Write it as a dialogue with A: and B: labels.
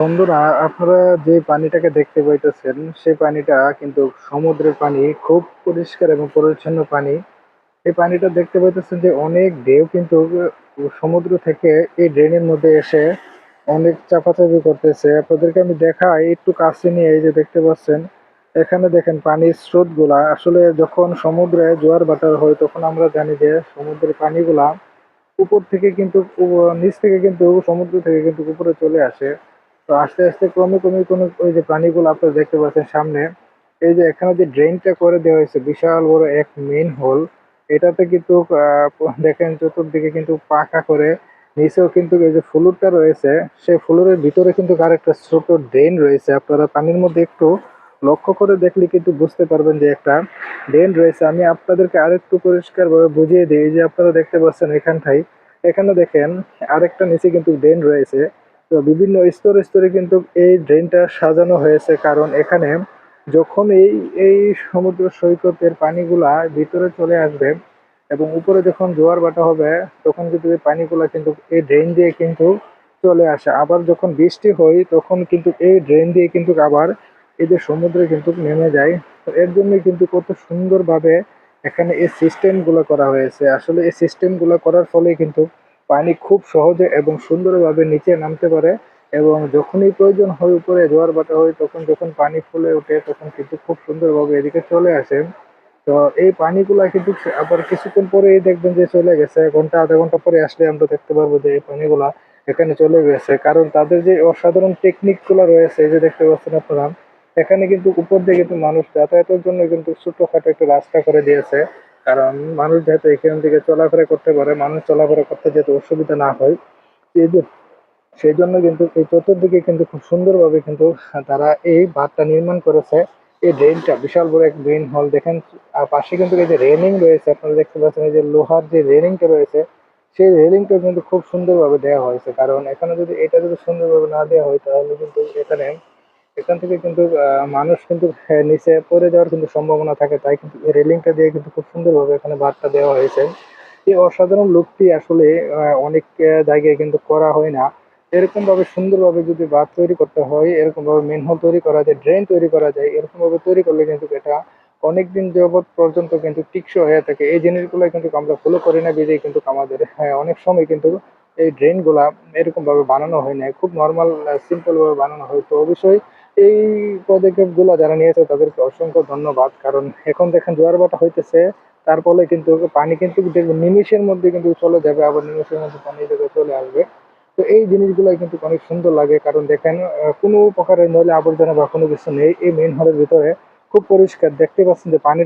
A: বন্ধুরা, আপনারা যে পানিটাকে দেখতে পাইতেছেন, সেই পানিটা কিন্তু সমুদ্রের পানি, খুব পরিষ্কার এবং পরিচ্ছন্ন পানি। এই পানিটা দেখতে পাইতেছেন যে অনেক ঢেউ কিন্তু সমুদ্র থেকে এই ড্রেনের মধ্যে এসে অনেক চাপাচাপি করতেছে। আপনাদেরকে আমি দেখাই, একটু কাছে নিয়ে এই যে দেখতে পাচ্ছেন, এখানে দেখেন পানির স্রোতগুলা। আসলে যখন সমুদ্রে জোয়ার ভাটার হয়, তখন আমরা জানি যে সমুদ্রের পানিগুলা উপর থেকে কিন্তু নিচ থেকে কিন্তু, সমুদ্র থেকে কিন্তু উপরে চলে আসে। তো আস্তে আস্তে ক্রমে ক্রমে কোনো ওই যে প্রাণীগুলো আপনারা দেখতে পাচ্ছেন সামনে, এই যে এখানে যে ড্রেনটা করে দেওয়া হয়েছে, বিশাল বড় এক মেন হোল এটাতে কিন্তু দেখেন চতুর্দিকে কিন্তু পাকা করে, নিচেও কিন্তু এই যে ফ্লোরটা রয়েছে, সেই ফ্লোরের ভিতরে কিন্তু আরেকটা ছোট ড্রেন রয়েছে। আপনারা পানির মধ্যে একটু লক্ষ্য করে দেখলে কিন্তু বুঝতে পারবেন যে একটা ড্রেন রয়েছে। আমি আপনাদেরকে আরেকটু পরিষ্কারভাবে বুঝিয়ে দিই যে আপনারা দেখতে পাচ্ছেন এখানটাই এখানে দেখেন আরেকটা নিচে কিন্তু ড্রেন রয়েছে। তো বিভিন্ন স্তরে স্তরে কিন্তু এই ড্রেনটা সাজানো হয়েছে। কারণ এখানে যখন এই এই সমুদ্র সৈকতের পানিগুলা ভিতরে চলে আসবে এবং উপরে যখন জোয়ার বাটা হবে, তখন কিন্তু এই পানিগুলা কিন্তু এই ড্রেন দিয়ে কিন্তু চলে আসে। আবার যখন বৃষ্টি হয়, তখন কিন্তু এই ড্রেন দিয়ে কিন্তু আবার এই যে সমুদ্রে কিন্তু নেমে যায়। তো এর জন্য কিন্তু কত সুন্দরভাবে এখানে এই সিস্টেমগুলো করা হয়েছে। আসলে এই সিস্টেমগুলো করার ফলে কিন্তু পানি খুব সহজে এবং সুন্দরভাবে নিচে নামতে পারে এবং যখনই প্রয়োজন হয় উপরে জোয়ার বাটা হয়, তখন যখন পানি ফুলে ওঠে, তখন কিন্তু খুব সুন্দরভাবে এদিকে চলে আসে। তো এই পানিগুলা কিন্তু আবার কিছুক্ষণ পরেই দেখবেন যে চলে গেছে। ঘণ্টা, আধা ঘণ্টা পরে আসলে আমরা দেখতে পারব যে এই পানিগুলা এখানে চলে গেছে। কারণ তাদের যে অসাধারণ টেকনিকগুলো রয়েছে যে দেখতে পাচ্ছেন আপনারা, এখানে কিন্তু উপর দিয়ে কিন্তু মানুষ যাতায়াতের জন্য কিন্তু ছোটখাটো একটা রাস্তা করে দিয়েছে। কারণ মানুষ যাতে এখান থেকে চলাফেরা করতে পারে, মানুষ চলাফেরা করতে যাতে অসুবিধা না হয়, এই সেই জন্য কিন্তু এই চতুর্দিকে কিন্তু খুব সুন্দরভাবে কিন্তু তারা এই বাঁধটা নির্মাণ করেছে। এই ড্রেনটা বিশাল বড় এক ড্রেন হল দেখেন, আর পাশে কিন্তু এই যে রেলিং রয়েছে, আপনারা দেখতে পাচ্ছেন এই যে লোহার যে রেলিংটা রয়েছে, সেই রেলিংটা কিন্তু খুব সুন্দরভাবে দেওয়া হয়েছে। কারণ এখানে যদি এটা যদি সুন্দরভাবে না দেওয়া হয়, তাহলে কিন্তু এখানে এখান থেকে কিন্তু মানুষ কিন্তু নিচে পড়ে যাওয়ার কিন্তু সম্ভাবনা থাকে, তাই কিন্তু রেলিংটা দিয়ে কিন্তু খুব সুন্দরভাবে এখানে বাঁধটা দেওয়া হয়েছে। এই অসাধারণ লুকটি আসলে অনেক জায়গায় কিন্তু করা হয় না। এরকম ভাবে সুন্দরভাবে যদি বাঁধ তৈরি করতে হয় এরকম ভাবে মেনহোল তৈরি করা যায়, ড্রেন তৈরি করা যায় এরকম ভাবে তৈরি করলে কিন্তু এটা অনেকদিন যাবৎ পর্যন্ত কিন্তু টিকসই হয়ে থাকে। এই জিনিসগুলো কিন্তু আমরা ফলো করি না বিধেই কিন্তু আমাদের হ্যাঁ অনেক সময় কিন্তু এই ড্রেনগুলা এরকম ভাবে বানানো হয় না খুব নর্মাল সিম্পল ভাবে বানানো হয়। তো অবশ্যই এই পদক্ষেপগুলা যারা নিয়েছে তাদেরকে অসংখ্য ধন্যবাদ। কারণ এখন দেখেন জোয়ার ভাটা হইতেছে তার ফলে কিন্তু পানি কিন্তু দেখবেন নিমিষের মধ্যে কিন্তু চলে যাবে, আবার নিমিষের মধ্যে পানি থেকে চলে আসবে। তো এই জিনিসগুলো কিন্তু অনেক সুন্দর লাগে, কারণ দেখেন কোনো প্রকারের ময়লা আবর্জনা বা কোনো কিছু নেই, এই মেইন হলের ভিতরে খুব পরিষ্কার, দেখতে পাচ্ছেন যে পানি